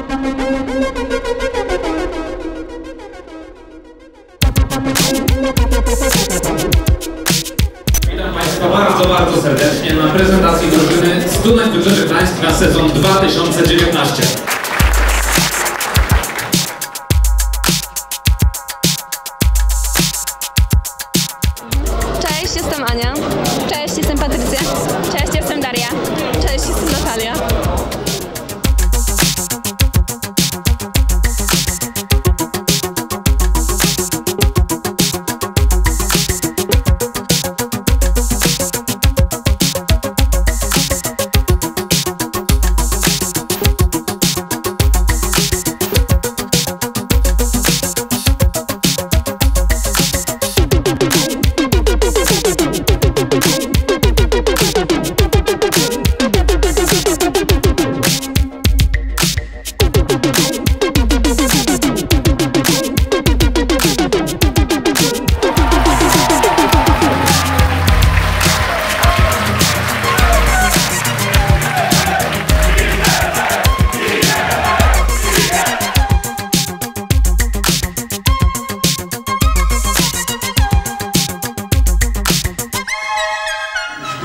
Witam Państwa bardzo, bardzo serdecznie na prezentacji drużyny Student Wybrzeże Gdańsk sezon 2019. Cześć, jestem Ania.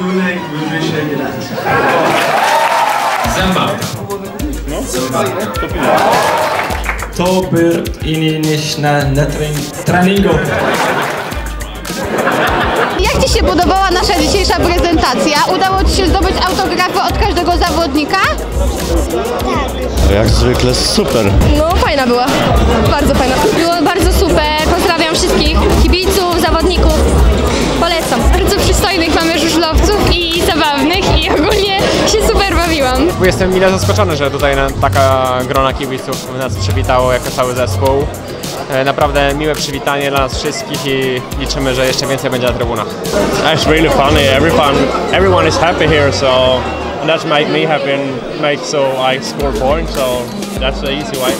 Student Wybrzeże Gdańsk. Zębawka. To wird Ihnen nicht na, na trening, treningu. Jak Ci się podobała nasza dzisiejsza prezentacja? Udało Ci się zdobyć autografy od każdego zawodnika? Jak zwykle super. No, fajna była. Bardzo fajna. Było bardzo super. Jestem mile zaskoczony, że tutaj taka grona kibiców nas przywitało jako cały zespół. E, Naprawdę miłe przywitanie dla nas wszystkich i liczymy, że jeszcze więcej będzie na trybunach. It's really funny. Everyone, everyone is happy here, so and that's make me happy and make so I score points. So that's the easy way.